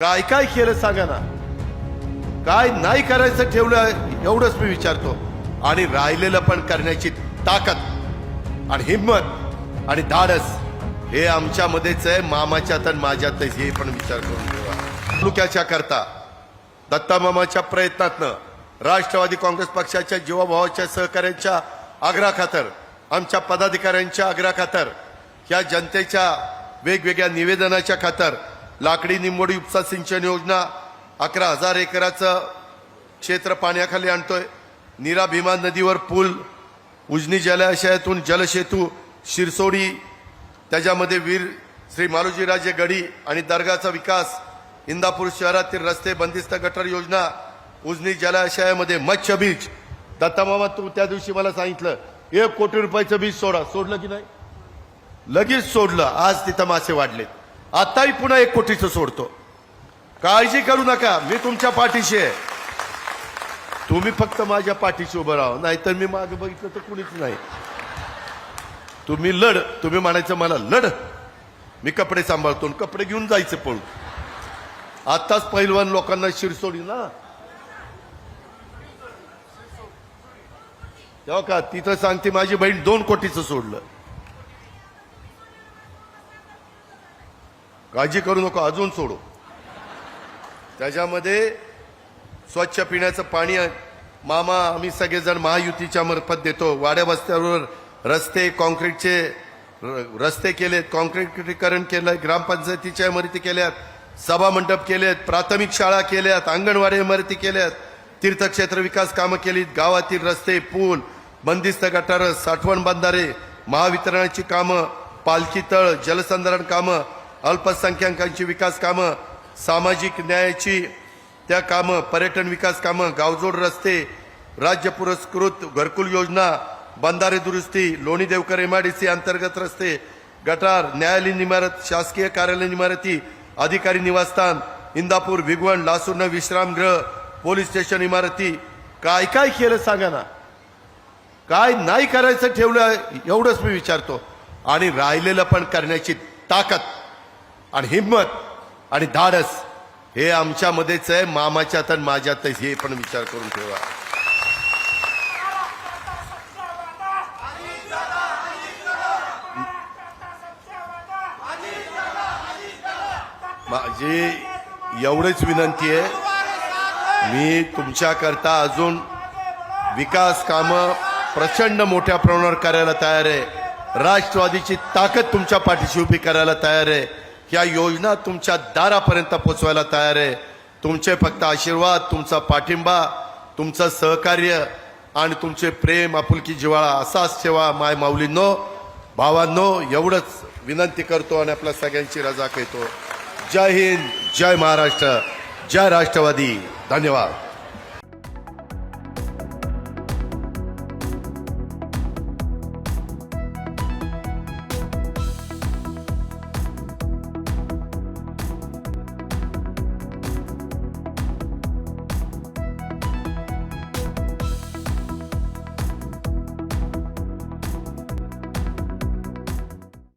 काय काय केलं सांगा ना. काय नाही करायचं ठेवलं एवढंच मी विचारतो. आणि राहिलेलं पण करण्याची ताकद आणि हिंमत आणि धाडस हे आमच्यामध्येच आहे मामाच्यात आणि माझ्यात हे पण विचार करून ठेवा तालुक्याच्या करता दत्ता मामाच्या प्रयत्नातनं राष्ट्रवादी काँग्रेस पक्षाच्या जीवाभावाच्या सहकार्यांच्या आग्रहाखातर आमच्या पदाधिकाऱ्यांच्या आग्रहाखातर या जनतेच्या वेगवेगळ्या निवेदनाच्या खातर लाकडी निंबोडी उपसा सिंचन योजना अकरा हजार एकराचं क्षेत्र पाण्याखाली आणतोय. नीरा भीमा नदीवर पूल उजनी जलाशयातून जलसेतू शिरसोडी त्याच्यामध्ये वीर श्री मालोजीराजे गडी आणि दर्गाचा विकास इंदापूर शहरातील रस्ते बंदिस्त गटर योजना उजनी जलाशयामध्ये मत्स्य बीज. दत्तामामा तू त्या दिवशी मला सांगितलं एक कोटी रुपयाचं बीज सोडा. सोडलं की नाही? लगेच सोडलं. आज तिथं मासे वाढलेत. आताही पुन्हा एक कोटीचं सोडतो. काळजी करू नका मी तुमच्या पाठीशी आहे. तुम्ही फक्त माझ्या पाठीशी उभं राहा नाहीतर मी मागे बघितलं तर कुणीच नाही. तुम्ही लढ तुम्ही म्हणायचं मला लढ. मी कपडे सांभाळतो आणि कपडे घेऊन जायचं पळून. आताच पहिलवान लोकांना शिरसोडी ना. तेव्हा का तिथं सांगते माझी बहीण दोन कोटीचं सोडलं. काळजी करू नको अजून सोडू. त्याच्यामध्ये स्वच्छ पिण्याचं पाणी मामा आम्ही सगळेजण महायुतीच्या मार्फत देतो. वाड्या वस्त्यावर रस्ते कॉन्क्रीटचे र- रस्ते केलेत कॉन्क्रीटीकरण केलं ग्रामपंचायतीच्या इमारती केल्यात सभा मंडप केलेत प्राथमिक शाळा केल्यात अंगणवाडी इमारती केल्यात तीर्थक्षेत्र विकास कामं केलीत गावातील रस्ते पूल बंदिस्त गटार साठवण बंधारे महावितरणाची कामं पालखी तळ जलसंधारण कामं अल्पसंख्याकांची विकास कामं सामाजिक न्यायाची त्या कामं पर्यटन विकास कामं गावजोड रस्ते राज्य पुरस्कृत घरकुल योजना बंधारे दुरुस्ती लोणी देवकर एमआयडीसी अंतर्गत रस्ते गटार न्यायालयीन इमारत शासकीय कार्यालयीन इमारती अधिकारी निवासस्थान इंदापूर भिगवण लासूर्ण विश्रामगृह पोलीस स्टेशन इमारती. काय काय केलं सांगा ना. काय नाही करायचं ठेवलं एवढंच मी विचारतो. आणि राहिलेलं पण करण्याची ताकद. आणि हिंमत आणि धाडस हे आमच्यामध्येच आहे मामाच्यात आणि माझ्यात हे पण विचार करून ठेवा. माझी एवढीच विनंती आहे मी तुमच्याकरता अजून विकास कामं प्रचंड मोठ्या प्रमाणावर करायला तयार आहे. राष्ट्रवादीची ताकद तुमच्या पाठीशी उभी करायला तयार आहे. या योजना तुमच्या दारापर्यंत पोचवायला तयार आहे. तुमचे फक्त आशीर्वाद तुमचा पाठिंबा तुमचं सहकार्य आणि तुमचे प्रेम आपुलकी जिव्हाळा असाच ठेवा माय माऊलींनो. भावांनो एवढंच विनंती करतो आणि आपल्या सगळ्यांची रजा घेतो जय हिंद जय महाराष्ट्र जय राष्ट्रवादी. धन्यवाद.